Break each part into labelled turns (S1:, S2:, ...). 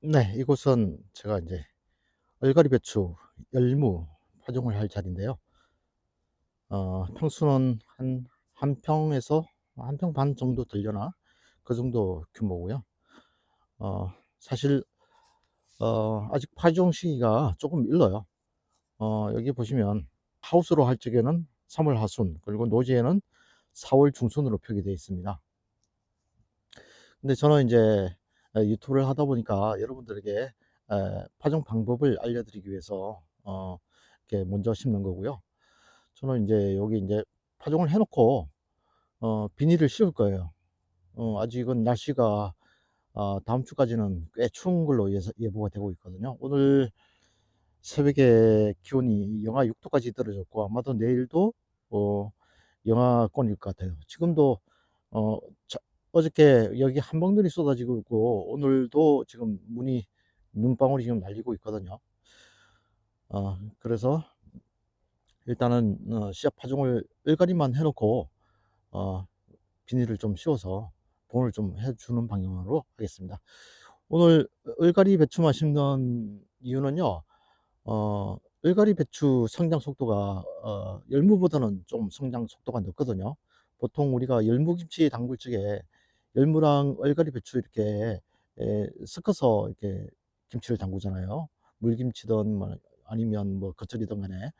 S1: 네, 이곳은 제가 이제 얼갈이 배추 열무 파종을 할 자리인데요. 어, 평수는 한, 한 평에서 한 평 반 정도 들려나? 그 정도 규모고요. 어, 사실, 어, 아직 파종 시기가 조금 일러요. 어, 여기 보시면 하우스로 할 적에는 3월 하순, 그리고 노지에는 4월 중순으로 표기되어 있습니다. 근데 저는 이제 유튜브를 하다 보니까 여러분들에게 에, 파종 방법을 알려드리기 위해서 어, 이렇게 먼저 심는 거고요. 저는 이제 여기 이제 파종을 해놓고 어, 비닐을 씌울 거예요. 어, 아직은 날씨가 어, 다음 주까지는 꽤 추운 걸로 예, 예보가 되고 있거든요. 오늘 새벽에 기온이 영하 6도까지 떨어졌고 아마도 내일도 어, 영하권일 것 같아요. 지금도 어, 자, 어저께 여기 한방눈이 쏟아지고 있고 오늘도 지금 문이 눈방울이 지금 날리고 있거든요. 어, 그래서 일단은 어, 씨앗 파종을 일가리만 해놓고 어, 비닐을 좀 씌워서 봉을 좀 해주는 방향으로 하겠습니다. 오늘 을가리 배추만 심는 이유는요. 어, 을가리 배추 성장 속도가 어, 열무보다는 좀 성장 속도가 늦거든요. 보통 우리가 열무김치 담글 적에 열무랑 얼갈이 배추 이렇게 에, 섞어서 이렇게 김치를 담그잖아요. 물김치든 뭐 아니면 뭐 겉절이든 간에.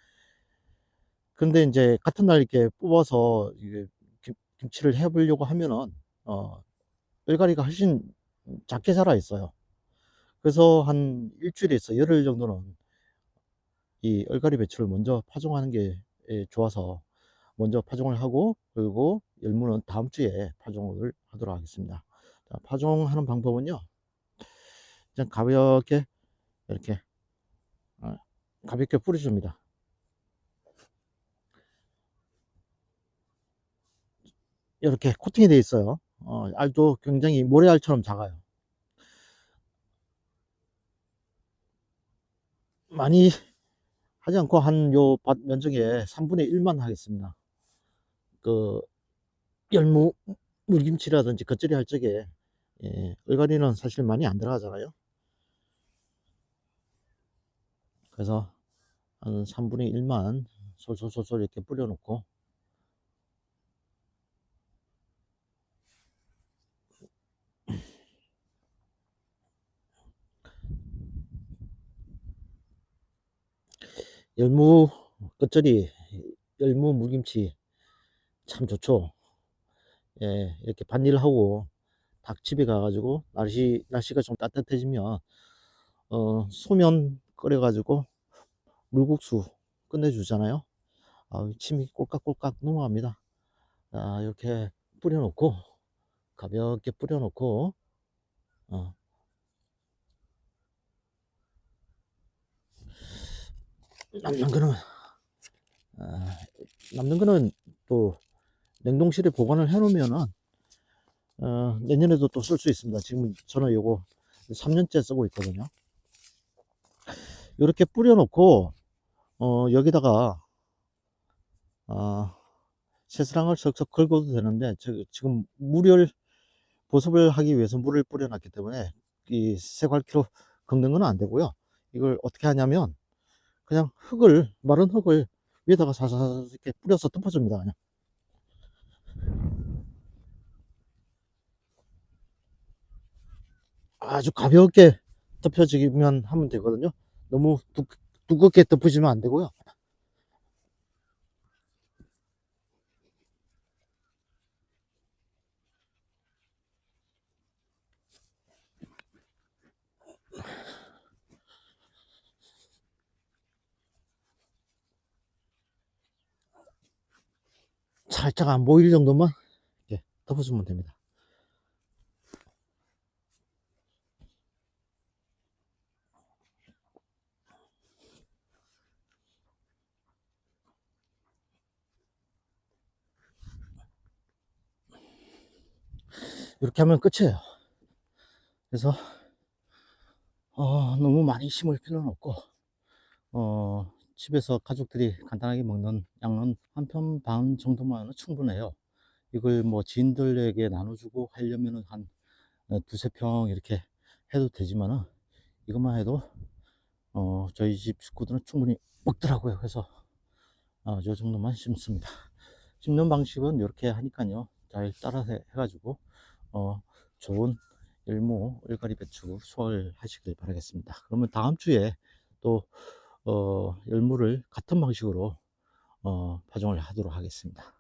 S1: 근데 이제 같은 날 이렇게 뽑아서 이게 김, 김치를 해보려고 하면은 어, 얼갈이가 훨씬 작게 자라 있어요. 그래서 한 일주일에서 열흘 정도는 이 얼갈이 배추를 먼저 파종하는 게 예, 좋아서 먼저 파종을 하고 그리고 열무는 다음 주에 파종을 하도록 하겠습니다. 자, 파종하는 방법은요. 그냥 가볍게 이렇게 어, 가볍게 뿌려줍니다. 이렇게 코팅이 되어 있어요. 어, 알도 굉장히 모래알처럼 작아요. 많이 하지 않고 한 요 밭 면적의 3분의 1만 하겠습니다. 그 열무 물김치라든지 겉절이 할 적에 예, 얼갈이는 사실 많이 안 들어가잖아요. 그래서 한 3분의 1만 솔솔솔솔 이렇게 뿌려놓고 열무 겉절이 열무 물김치 참 좋죠. 예, 이렇게 반일하고 닭 집에 가가지고 날씨 날씨가 좀 따뜻해지면 어, 소면 끓여가지고 물국수 끝내주잖아요. 아, 침이 꼴깍꼴깍 넘어갑니다. 자, 이렇게 뿌려놓고 가볍게 뿌려놓고 어, 남는 거는 아, 남는 거는 또 냉동실에 보관을 해 놓으면은 어, 내년에도 또 쓸 수 있습니다. 지금 저는 요거 3년째 쓰고 있거든요. 이렇게 뿌려 놓고 어, 여기다가 어, 새스랑을 석석 긁어도 되는데 저, 지금 물을 보습을 하기 위해서 물을 뿌려놨기 때문에 이 세괄키로 긁는 건 안 되고요. 이걸 어떻게 하냐면 그냥 흙을 마른 흙을 위에다가 사사사 이렇게 뿌려서 덮어줍니다. 그냥. 아주 가볍게 덮여지기만 하면 되거든요. 너무 두, 두껍게 덮으시면 안 되고요. 살짝 안 보일 정도만 이렇게 덮어주면 됩니다. 이렇게 하면 끝이에요. 그래서 어, 너무 많이 심을 필요는 없고 어, 집에서 가족들이 간단하게 먹는 양은 한 편 반 정도만 충분해요. 이걸 뭐 지인들에게 나눠주고 하려면은 한 어, 두세 평 이렇게 해도 되지만은 이것만 해도 어, 저희 집 식구들은 충분히 먹더라고요. 그래서 어, 요 정도만 심습니다. 심는 방식은 이렇게 하니까요. 잘 따라서 해가지고 어, 좋은 열무 얼갈이 배추 수확하시길 바라겠습니다. 그러면 다음 주에 또 어, 열무를 같은 방식으로 어, 파종을 하도록 하겠습니다.